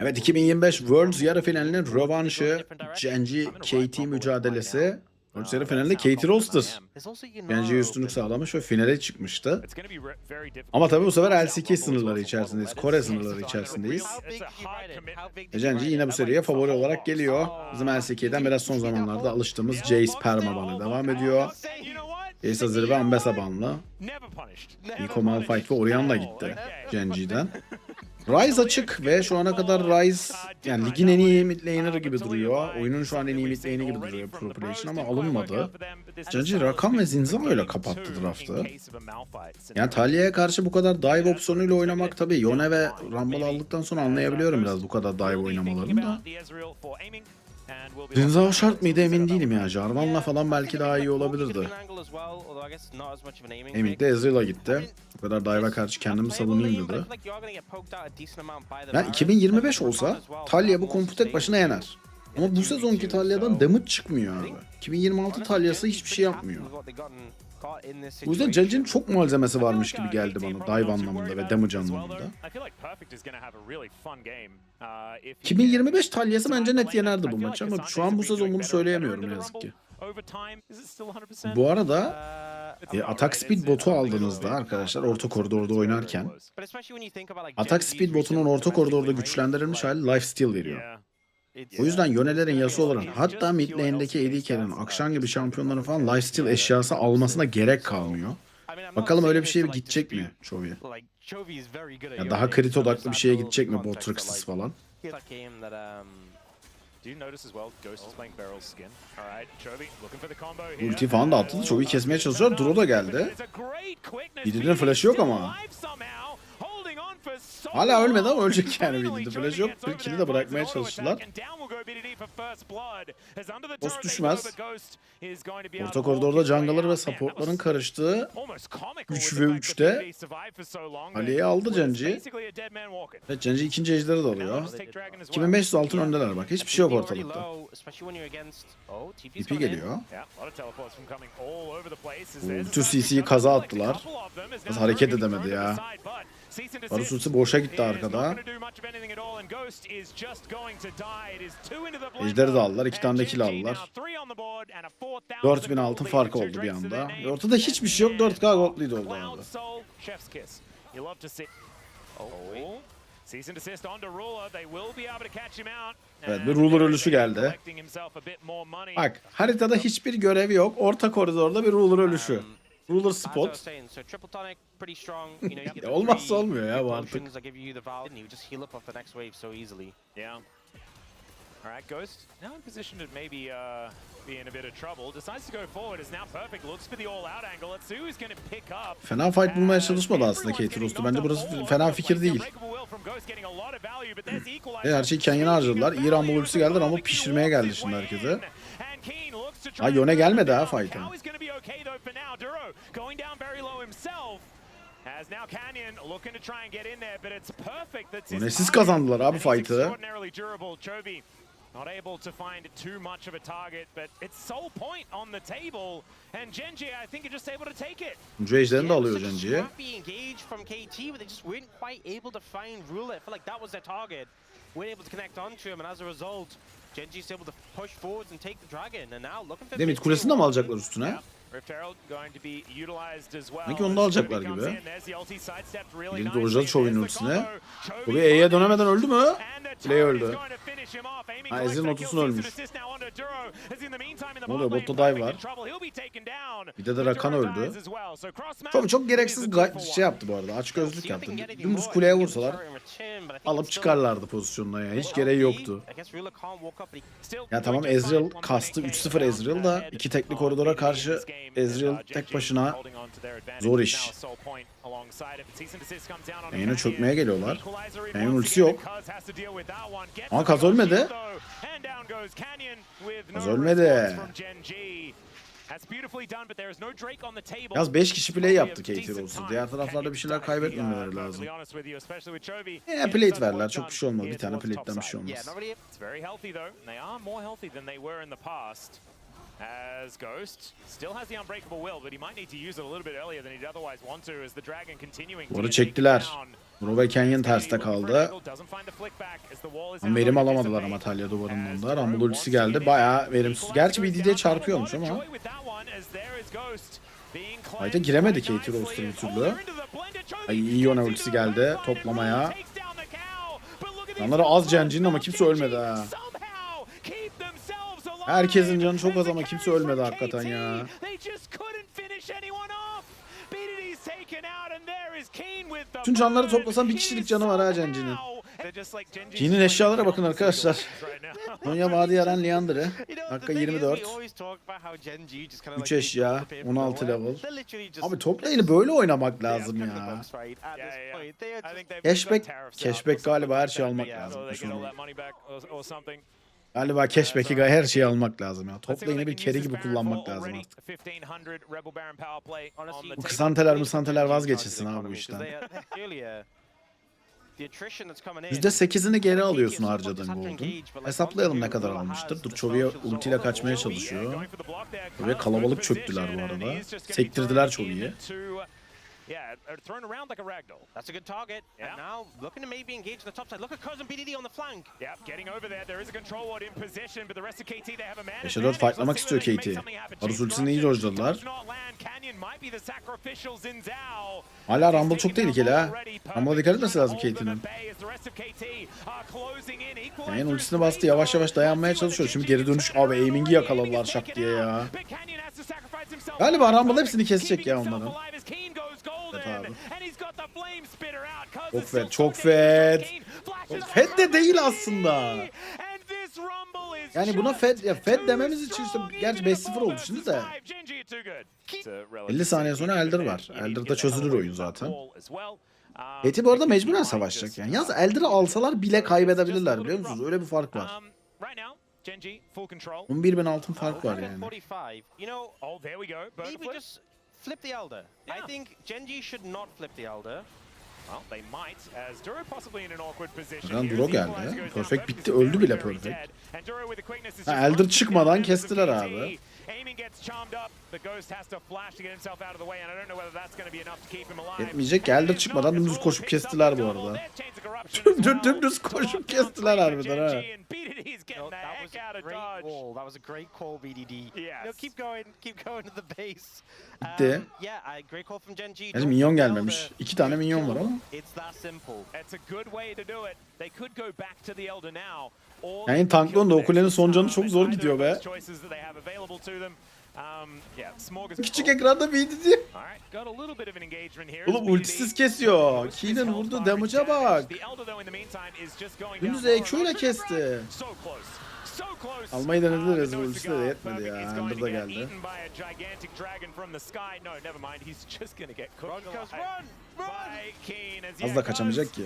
Evet 2025 Worlds yarı finalinin rövanşı Genji KT mücadelesi. Worlds yarı finalinde KT Roster Genji'ye üstünlük sağlamış ve finale çıkmıştı. Ama tabii bu sefer LCK sınırları içerisindeyiz. Kore sınırları içerisindeyiz. Ve Genji yine bu seriye favori olarak geliyor. Bizim LCK'den biraz son zamanlarda alıştığımız Jace Perma devam ediyor. Jace Azir ve Ambessa banlı. Nico Malphite ve Orianna gitti Genji'den. Ryze açık ve şu ana kadar Ryze yani ligin en iyi mid laner gibi duruyor. Oyunun şu an en iyi mid lane'i gibi duruyor Pro Play için ama alınmadı. Genji Rakan ve Zinzao ile kapattı draftı. Yani Talya'ya karşı bu kadar dive opsiyonuyla oynamak tabii Yone ve Rumble aldıktan sonra anlayabiliyorum biraz bu kadar dive oynamalarını da. Zinzao şart mıydı emin değilim ya. Jarvan'la falan belki daha iyi olabilirdi. Emink de Ezreal'a gitti. Bu kadar dive'a karşı kendimi savunayım dedi. Yani 2025 olsa Talya bu kompu tek başına yener. Ama bu sezonki Talya'dan damage çıkmıyor abi. 2026 Talya'sı hiçbir şey yapmıyor. O yüzden Genji'nin çok malzemesi varmış gibi geldi bana dive anlamında ve damage anlamında. 2025 Talya'sı bence net yenerdi bu maçı ama şu an bu sezon bunu söyleyemiyorum ne yazık ki. Bu arada e, atak speed botu aldığınızda arkadaşlar orta koridorda oynarken atak speed botunun orta koridorda güçlendirilmiş hali lifesteal veriyor. O yüzden yönelerin yası olan hatta mid lane'deki AD Carry'nin Akşam gibi şampiyonların falan lifesteal eşyası almasına gerek kalmıyor. Bakalım öyle bir şeye gidecek mi Chovy? Ya daha crit odaklı bir şeye gidecek mi bot Trixis falan? Ulti falan da attı da Chovy kesmeye çalışıyor. Duro da geldi. Bidid'in flash'ı yok ama. Hala ölmedi ama ölecek yani Bidid'in flash'ı yok. Bir kill'i de bırakmaya çalıştılar. Boss düşmez. Orta koridorda jungle'lar ve support'ların karıştığı 3 ve 3'te Ali'yi aldı Genji. Evet Genji ikinci ejderi de alıyor. 2500 altın öndeler bak. Hiçbir şey yok ortalıkta. TP geliyor. Bütün CC'yi kaza attılar. Kız hareket edemedi ya. Varus ultisi boşa gitti arkada. Ejderi de aldılar. iki tane de kill aldılar. 4000 altın farkı oldu bir anda. Ortada hiçbir şey yok. 4K gold lead oldu abi. Evet bir ruler ölüşü geldi. Bak haritada hiçbir görevi yok. Orta koridorda bir ruler ölüşü. Ruler spot. Ya olmazsa olmuyor ya bu artık. Alright, Ghost now in position to maybe uh, be in a bit of trouble. Decides to go forward. Is now perfect. Looks for the all-out angle. Let's see who's going to pick up. Fena fight bulmaya çalışmadı aslında Kate Roost'u. Bence burası fena fikir değil. E, her şeyi kendine harcadılar. İyi Rumble ultisi geldi. Rumble pişirmeye geldi şimdi herkese. Ha Yone gelmedi ha fight'a. Yone'siz kazandılar abi fight'ı. Not able to find too much of a target, but it's sole point on the table, and Genji, I think, are just able to take it. Ejderini de alıyor Genji'ye. engage from KT, but they just weren't quite able to find Rule. I feel like that was their target. Weren't able to connect onto him, and as a result, Genji's able to push forwards and take the dragon. And now looking for Demit mid kulesini de mi alacaklar üstüne? Rift Herald going to be utilized as well. Sanki onu da alacaklar gibi. Biri there's the ultisine. Chovy Chovy E'ye dönemeden öldü mü? Play öldü. Ha, Ezreal'in kill. ölmüş. Ne oluyor? bot lane, Botta dive var. Bir de de Rakan öldü. Çok çok gereksiz şey yaptı bu arada. Aç gözlük yaptı. Dümdüz kuleye vursalar alıp çıkarlardı pozisyonuna ya. Hiç gereği yoktu. Ya tamam Ezreal kastı 3-0 Ezreal da iki tekli koridora karşı Ezreal tek başına zor iş. Yayına çökmeye geliyorlar. Yayın ultisi yok. Ama Kaz ölmedi. Kaz ölmedi. Yaz 5 kişi play yaptı KT Rose'u. Diğer taraflarda bir şeyler kaybetmemeleri lazım. Ya plate verler. Çok bir şey olmaz. Bir tane plate'den bir şey olmaz. As Ghost still has the unbreakable will, but he might need to use it a little bit earlier than he'd otherwise want to as the dragon continuing to Bu arada get çektiler. Bro ve Canyon terste kaldı. Ama verim alamadılar ama Talya duvarından da. Rumble ultisi geldi. Bayağı verimsiz. Gerçi BDD'ye çarpıyormuş ama. Hayda giremedi Katie Roaster bir türlü. Ay Iona ultisi geldi toplamaya. Yanları az Genji'nin ama kimse ölmedi ha. Herkesin canı çok az ama kimse ölmedi hakikaten ya. Tüm canları toplasan bir kişilik canı var ha Genji'nin. Jin'in eşyalara bakın arkadaşlar. Sonya Vadi Yaren Leandre. Dakika 24. 3 eşya. 16 level. Abi top lane'i böyle oynamak lazım ya. Cashback, cashback galiba her şeyi almak lazım. Galiba cashback'i gay- her şeyi almak lazım ya. Top lane'i bir kere gibi kullanmak lazım artık. Bu kısanteler mısanteler vazgeçilsin abi bu işten. %8'ini geri alıyorsun harcadığın gold'un. Hesaplayalım ne kadar almıştır. Dur Chovya ultiyle kaçmaya çalışıyor. Ve kalabalık çöktüler bu arada. Sektirdiler Chovya'yı. Yeah, are thrown around like a ragdoll. That's a good target. Yeah. And now looking to maybe engage the top side. Look at Cousin BDD on the flank. Yeah, getting over there. There is a control ward in position, but the rest of KT they have a man. 5'e 4 fightlamak istiyor KT. Arus ultisini iyi dojladılar. Hala Rumble çok tehlikeli ha. Rumble'a dikkat etmesi lazım KT'nin. Yani ultisini bastı yavaş yavaş dayanmaya çalışıyor. Şimdi geri dönüş abi aiming'i yakaladılar şak diye ya. Galiba Rumble hepsini kesecek ya onların. Çok fed, çok fed. Fed de değil aslında. Yani buna fed, ya fed dememiz için işte gerçi 5-0 oldu şimdi de. 50 saniye sonra Elder var. Elder'da çözülür oyun zaten. Eti bu arada mecburen savaşacak yani. Yalnız Elder'ı alsalar bile kaybedebilirler biliyor musunuz? Öyle bir fark var. 11 bin altın fark var yani. 45. You know, Oh, there we go. maybe Burger just flip the Elder. Yeah. I think Genji should not flip the Elder. Well, they might, as Duro possibly in an awkward position. Lan here Duro as the geldi. Perfect bitti, öldü bile Perfect. Ha, Elder çıkmadan kestiler abi. Yetmeyecek ki Elder çıkmadan dümdüz koşup kestiler bu arada. Düm- Dümdüz koşup kestiler harbiden ha. No, that was a great call. That was a great call, BDD. Yes. No, keep going. Keep going to the base. Bitti. Um, yeah, I, great call from Genji. Yani minyon gelmemiş. İki tane minyon var ama. It's that simple. It's a good way to do it. They could go back to the Elder now. or Yani kill da o the kulenin next. son canı çok zor gidiyor be. Um. Küçük ekranda BDD. Oğlum ultisiz kesiyor. Keenan vurdu damage'a bak. Dümdüz EQ ile kesti. So close. So close. Almayı denediler, no ultisi de yetmedi ya. De get geldi. Az da kaçamayacak ki.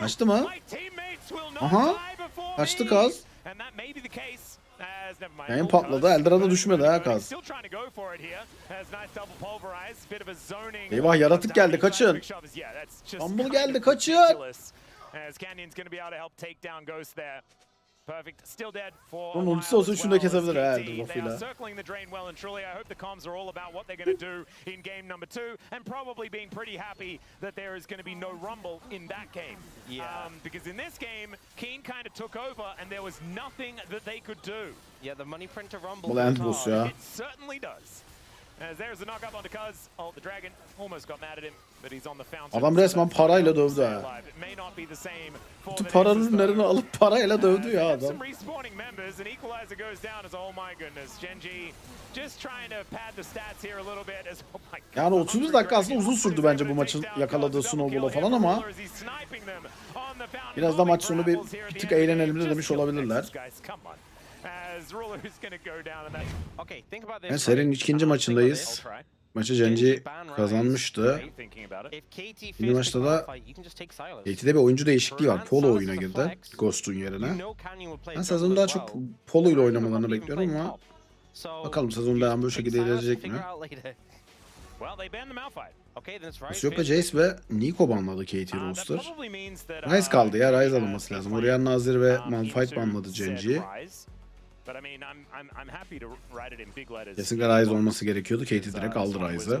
Kaçtı mı? My teammates will not Aha. Kaçtı. Kaz. Mind. Yayın patladı. Eldra'da da düşmedi ha Kaz. Eyvah, yaratık geldi, kaçın. Kind geldi, kaçın. As Canyon's going to be able to help take down Ghost there. perfect. Still dead for Bunun ultisi. Circling the drain well and truly I hope the comms are all about what they're going to do in game number 2 and probably being pretty happy that there is going to be no rumble in that game. Yeah. Um, because in this game Keen kind of took over and there was nothing that they could do. Yeah, the money printer rumble. Bu. It certainly does. As there's the knock up onto Cuz. Oh, the dragon almost got mad at him, but he's on the fountain. Adam resmen parayla dövdü ha. Bütün the para Nexus, ürünlerini though. alıp parayla dövdü Uh, ya they have adam. Some respawning members and Equalizer goes down as oh my goodness. Genji just trying to pad the stats here a little bit as oh my god. Yani 31 dakika aslında uzun sürdü bence bu maçın yakaladığı snowball'a falan ama biraz da maç sonu bir, bir tık eğlenelim de demiş olabilirler. Okay, think about this. Yani serinin ikinci maçındayız. think about Maçı Genji kazanmıştı. fails maçta da fight, you can just take Sylas. KT'de bir oyuncu değişikliği var. Polo oyuna girdi. Ghost'un You yerine. Ben sezonu daha çok Polo ile oynamalarını bekliyorum ama bakalım sezon you devam bu just şekilde ilerleyecek mi? Asioka Jace ve Nico banladı KT that roster. uh, kaldı ya, Ryze uh, alınması lazım. Orianna Nazir ve um, Malphite banladı Genji'yi. Kesinlikle Ryze olması gerekiyordu. Katie direkt aldı one was Ryze'ı.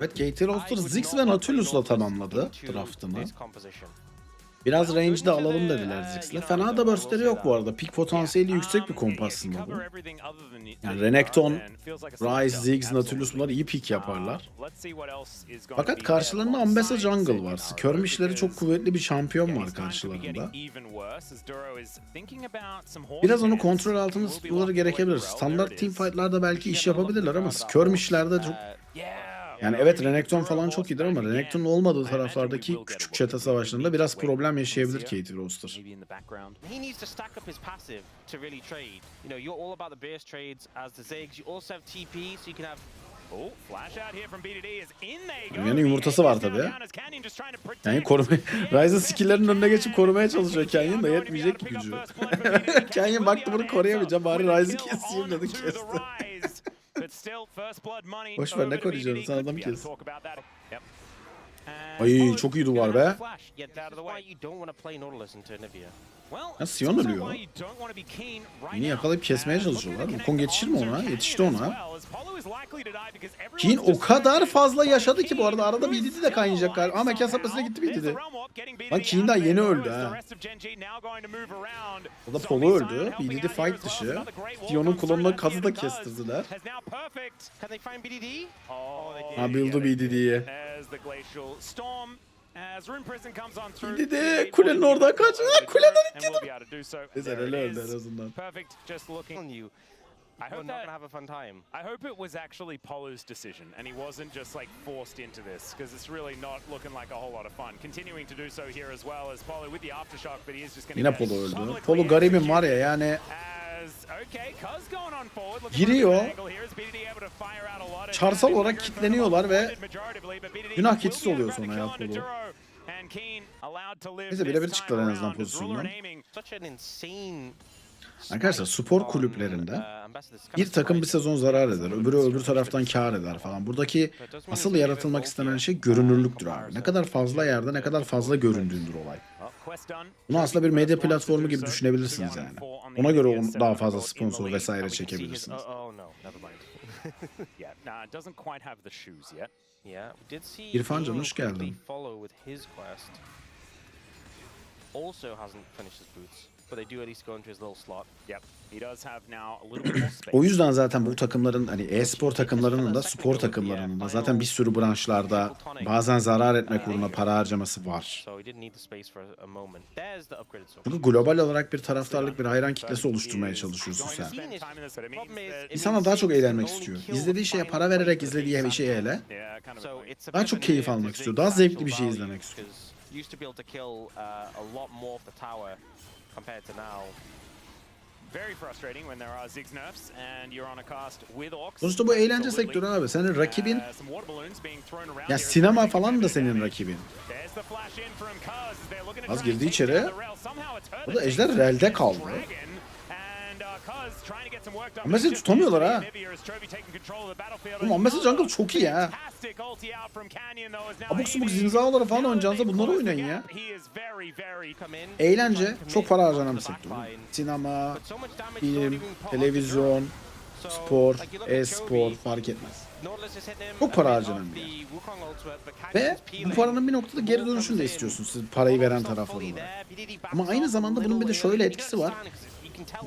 Evet Katie Roster Ziggs ve Nautilus'la Nautilus tamamladı draftını. Biraz range'de alalım dediler Ziggs'le. Fena da burstleri yok bu arada. Pik potansiyeli yüksek bir Um, komp it can aslında bu. Yani Renekton, Ryze, Ziggs, Nautilus bunlar iyi pik yaparlar. Uh, to Fakat karşılarında Ambessa Jungle var. Skirmish'leri çok kuvvetli bir şampiyon var karşılarında. Biraz onu kontrol be tutmaları gerekebilir. Standart team is. fight'larda belki iş yapabilirler ama skirmish'lerde çok... Yani evet Renekton falan çok iyidir ama Renekton'un olmadığı taraflardaki küçük çete savaşlarında biraz problem yaşayabilir Katie Roster. Maybe in the background. he needs to stack up his passive to really trade. You know, you're all about the base trades as the Ziggs. You also have TP, so you can have Oh. Yani yumurtası var protect. Yani koruma Ryze'ın skill'lerin önüne geçip korumaya çalışıyor Canyon da yetmeyecek gücü. Canyon baktı bunu koruyamayacağım bari Ryze'ı keseyim dedi kesti. Boş ver, ne koruyacaksın? Sen adamı kes. Ay çok iyi duvar be. Ya Sion ölüyor. Yine yakalayıp kesmeye çalışıyorlar. Wukong yetişir mi ona? Yetişti ona. Kin o kadar fazla yaşadı ki bu arada arada BDD de kaynayacak galiba. Ama mekan sapmasına gitti BDD. Lan Kin daha yeni öldü ha. O da Polo öldü. BDD fight dışı. Sion'un kullanımına kazı da kestirdiler. Oh. Ha build'u BDD'ye. As the glacial storm as Rune Prison comes on through. BDD kulenin oradan kaç. Ha kuleden And we'll be able to do so. Neyse There it öyle öldü is. en azından. Perfect. Just looking. On you. I We're hope not gonna have a fun time. I hope it was actually Polo's decision and he wasn't just like forced into this because it's really not looking like a whole lot of fun. Continuing to do so here as well as Polo with the aftershock, but he is just gonna Yine Polo öldü. Polo garibim var ya yani Giriyor. Çarsal olarak kitleniyorlar ve günah keçisi oluyor sonra ya Polo. Neyse birebir çıktılar en azından pozisyondan. Arkadaşlar spor kulüplerinde bir takım bir sezon zarar eder, öbürü öbür taraftan kar eder falan. Buradaki asıl yaratılmak istenen şey görünürlüktür abi. Ne kadar fazla yerde ne kadar fazla göründüğündür olay. Bunu aslında bir medya platformu gibi düşünebilirsiniz yani. Ona göre on- daha fazla sponsor vesaire çekebilirsiniz. Oh, oh no, never mind. Yeah, nah, it doesn't quite have the shoes yet. Yeah, we did see İrfan Can, Damon hoş geldin. Also hasn't finished his boots, but they do at least go into his little slot. Yep, O yüzden zaten bu takımların hani e-spor takımlarının da spor takımlarının da zaten bir sürü branşlarda bazen zarar etmek uğruna para harcaması var. Çünkü global olarak bir taraftarlık, bir hayran kitlesi oluşturmaya çalışıyorsun sen. İnsanlar daha çok eğlenmek istiyor. İzlediği şeye para vererek izlediği bir şeye hele. Daha çok keyif almak istiyor. Daha zevkli bir şey izlemek istiyor. Sonuçta bu eğlence sektörü abi. Senin rakibin Uh, ya sinema falan da senin rakibin. Az girdi içeri. Burada that Ejder relde kaldı. Just tutamıyorlar ha. Oğlum Ambessa Jungle çok iyi ha. Abuk subuk zinzaoları falan they bunları oynayın ya. Eğlence çok para harcanan bir sektör. Sinema, film, televizyon, spor, e-spor fark etmez. Çok para harcanan bir yer. Ve bu paranın bir noktada geri dönüşünü de istiyorsunuz siz parayı veren taraflar olarak. Ama aynı zamanda bunun bir de şöyle etkisi var.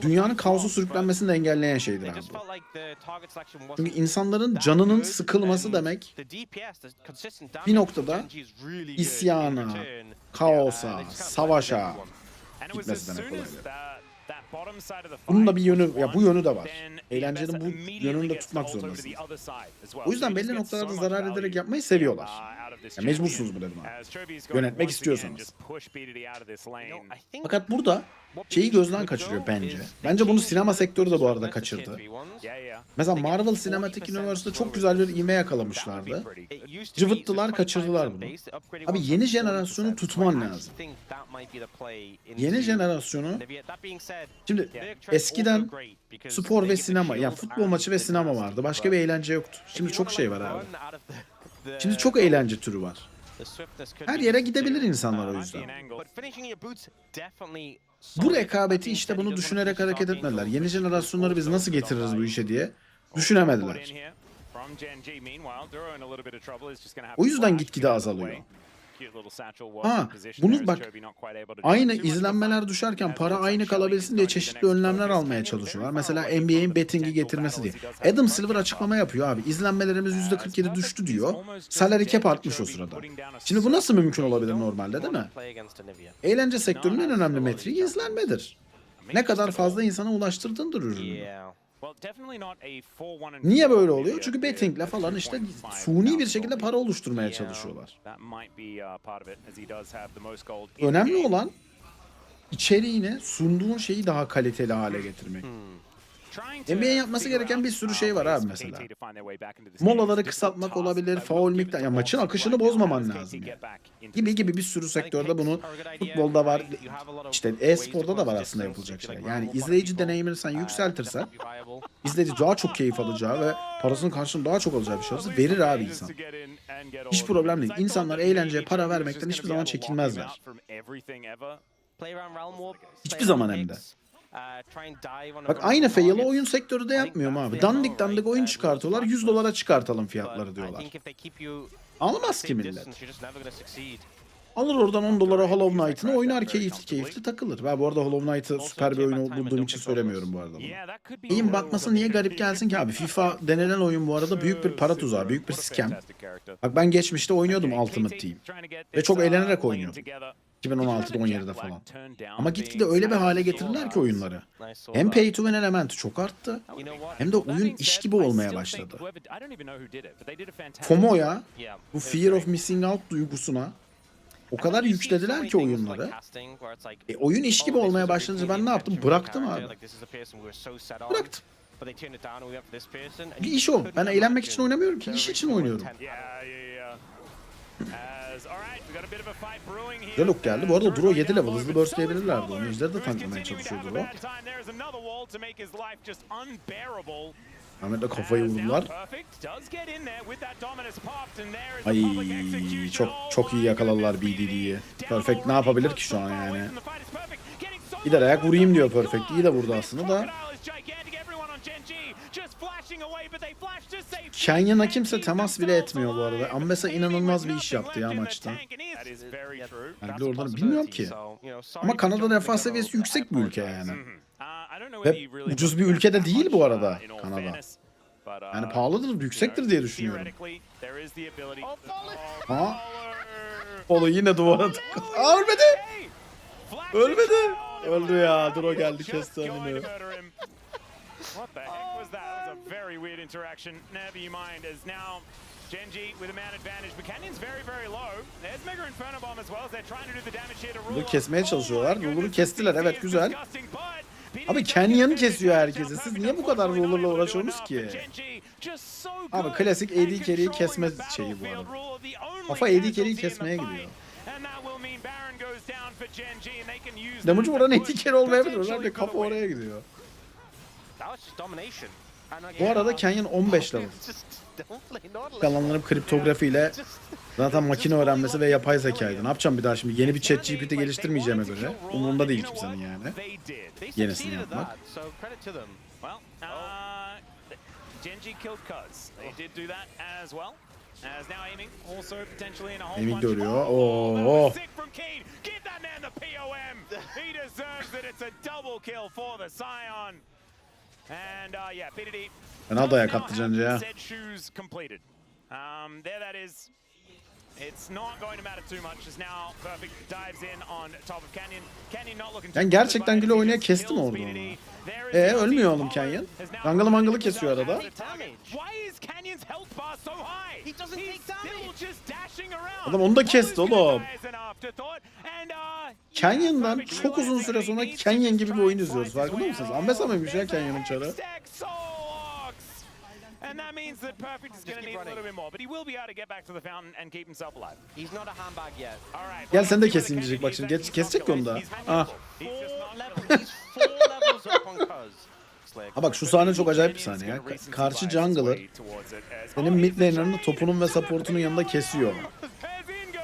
Dünyanın kaosu sürüklenmesini de engelleyen şeydir abi Çünkü insanların canının sıkılması demek bir noktada isyana, kaosa, savaşa, Gitmesi demek the Bunun da bir yönü ya bu yönü de var. Eğlencenin bu yönünü de tutmak zorundasınız. O yüzden belli noktalarda zarar ederek yapmayı seviyorlar. Ya mecbursunuz champion. bu dedim abi. As Chovy is going to Yönetmek istiyorsanız. Fakat burada şeyi gözden kaçırıyor bence. Bence bunu sinema sektörü de bu arada kaçırdı. Mesela Marvel 40% Cinematic Universe'da çok güzel bir be yakalamışlardı. Cıvıttılar, 25% kaçırdılar bunu. Abi yeni jenerasyonu 40%. tutman lazım. Yeni jenerasyonu şimdi eskiden spor ve sinema yani futbol maçı ve sinema vardı. Başka bir eğlence yoktu. Şimdi çok şey var abi. Şimdi çok eğlence türü var. Her yere gidebilir insanlar o yüzden. Bu rekabeti işte bunu düşünerek hareket etmediler. Yeni jenerasyonları biz nasıl getiririz bu işe diye düşünemediler. O yüzden gitgide azalıyor. Ha, bunu bak, Aynı izlenmeler düşerken para aynı kalabilsin diye çeşitli önlemler almaya çalışıyorlar. Mesela NBA'in betting'i getirmesi diye. Adam Silver açıklama yapıyor abi. İzlenmelerimiz %47 düştü diyor. Salary cap artmış o sırada. Şimdi bu nasıl mümkün olabilir normalde değil mi? Eğlence sektörünün en önemli metriği izlenmedir. Ne kadar fazla insana ulaştırdığındır ürünü. Yeah. Well, definitely not a 4-1 and Niye 4 böyle oluyor? Çünkü bettingle falan işte 2.5 suni bir şekilde para oluşturmaya çalışıyorlar. That might be part of it as he does have the most gold. in the Önemli olan içeriğini, sunduğun şeyi daha kaliteli hale getirmek. NBA'in yapması gereken bir sürü şey var abi mesela. Molaları kısaltmak olabilir, faul miktar, ya maçın akışını bozmaman lazım yani. Gibi gibi bir sürü sektörde bunu futbolda var. İşte e-sporda da var aslında yapılacak like Yani izleyici deneyimini sen uh, yükseltirsen izleyici daha çok keyif alacağı ve parasının karşılığını daha çok alacağı bir şey olursa verir abi insan. Hiç problem değil. İnsanlar eğlenceye para vermekten hiçbir zaman çekinmezler. Hiçbir zaman hem de. Bak aynı fail'ı oyun sektörü de yapmıyor mu abi? Dandik dandik oyun çıkartıyorlar 100 dolara çıkartalım fiyatları diyorlar. Almaz ki millet. Alır oradan 10 dolara Hollow Knight'ını oynar keyifli keyifli takılır. Ben bu arada Hollow Knight'ı süper bir oyun bulduğum için söylemiyorum bu arada. İyiyim bakması niye garip gelsin ki abi? FIFA denilen oyun bu arada büyük bir para tuzağı, büyük bir scam. Bak ben geçmişte oynuyordum Ultimate Team. Ve çok eğlenerek oynuyordum. 2016'da 17'de falan. Ama gitgide öyle bir hale getirdiler ki oyunları. Hem pay to win elementi çok arttı. Hem de oyun iş gibi olmaya başladı. FOMO'ya, bu fear of missing out duygusuna o kadar yüklediler ki oyunları. E, oyun iş gibi olmaya başlayınca ben ne yaptım? Bıraktım abi. Bıraktım. Bir iş o. Ben eğlenmek için oynamıyorum ki, iş için oynuyorum. Hook geldi. Bu arada Duro 7 level. Hızlı burstleyebilirlerdi onu. Ejderi de tanklamaya çalışıyor Duro. Ahmet'le kafayı vurdular. Ay çok çok iyi yakaladılar BDD'yi. Perfect ne yapabilir ki şu an yani? Gider ayak vurayım diyor Perfect. İyi de vurdu aslında da. Kenyon'a kimse temas bile etmiyor bu arada. Ambessa inanılmaz bir iş yaptı ya maçta. Belki oradan bilmiyorum ki. Ama Kanada refah seviyesi yüksek bir ülke yani. Ve ucuz bir ülkede değil bu arada Kanada. Yani pahalıdır, yüksektir diye düşünüyorum. Ha? Polo yine duvara takıldı. Aa, ölmedi. Ölmedi. Öldü ya. Duro geldi kesti önünü. What the heck was that? That was a very weird interaction. Never you mind, as now Genji with a man advantage, but Canyon's very, very low. There's Mega Inferno Bomb as well as they're trying to do the damage here to rule. Bunu kesmeye Oh çalışıyorlar. Ruler'ı kestiler. Evet güzel. Abi Canyon'ı kesiyor herkesi. Siz niye bu kadar Ruler'la uğraşıyorsunuz ki? Abi klasik AD carry'i kesme şeyi bu arada. Kafa AD carry'i kesmeye gidiyor. Damage'ı vuran AD carry olmayabilir. Da kafa oraya gidiyor. Bu arada Canyon 15 level. Nautilus. Kalanlarım kriptografiyle zaten makine öğrenmesi ve yapay zekaydı. Ne yapacağım bir daha şimdi? Yeni bir chat GPT geliştirmeyeceğime göre. Umurumda değil kimsenin yani. Yenisini yapmak. that, so credit to them. Well, uh, Genji killed Cuz. They did do that as well. As now aiming, also potentially in a whole Aiming bunch. de ölüyor. Oh, that Oo. And uh, yeah, BDD. Fena dayak attı Cancı'ya. Said shoes completed. Um, there that is. Yani gerçekten güle oynaya kestim orada onu. Ee, ölmüyor oğlum Canyon. Mangılı the kesiyor arada. target. Why is Canyon's health bar so high? He doesn't He's take damage. still just dashing around. Adam onu da kesti oğlum. uh, Canyon'dan yeah, çok uzun süre sonra Canyon gibi bir oyun izliyoruz. Farkında mısınız? out. Ambessa mıymış ya Canyon'un çarı? And that means that Perfect is going to need a running. little bit more, but he will be able to get back to the fountain and keep himself alive. He's not a handbag yet. All right. Gel sen de kesin diyecek bak şimdi. Geç, kesecek onu da. Ah. Ha bak şu sahne çok acayip bir sahne ya. Ka- Karşı jungler senin mid laner'ını topunun ve supportunun yanında kesiyor.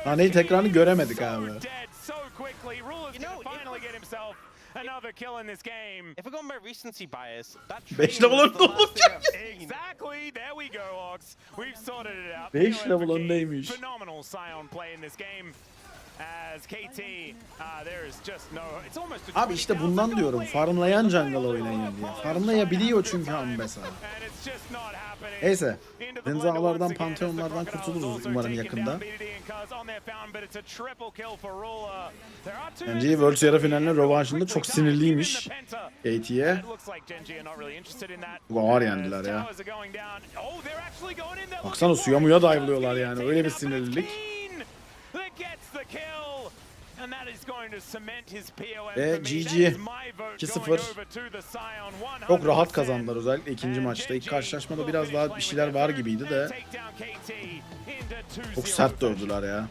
Sahneyi tekrarını göremedik abi. Another kill in this game. If we're going by recency bias, that Beş level önde olacak. Exactly. There we go, Ox. We've sorted it out. Beş POM level for Keith. öndeymiş. Phenomenal Scion play in this game. Abi işte 20,000 bundan diyorum. Farmlayan jungle oynayın diye. Farmlayabiliyor çünkü happening. Neyse. Denzalardan, pantheonlardan kurtuluruz umarım yakında. Bence Worlds yarı finaline rövanşında çok sinirliymiş. KT'ye. Ağır yendiler ya. Oh, Baksana suya muya Cuz yani. Öyle bir sinirlilik. Ve GG. is my vote 2-0. going over to the Scion Çok rahat 100%. kazandılar özellikle ikinci maçta. İlk karşılaşmada biraz daha bir şeyler var gibiydi de çok sert dövdüler ya.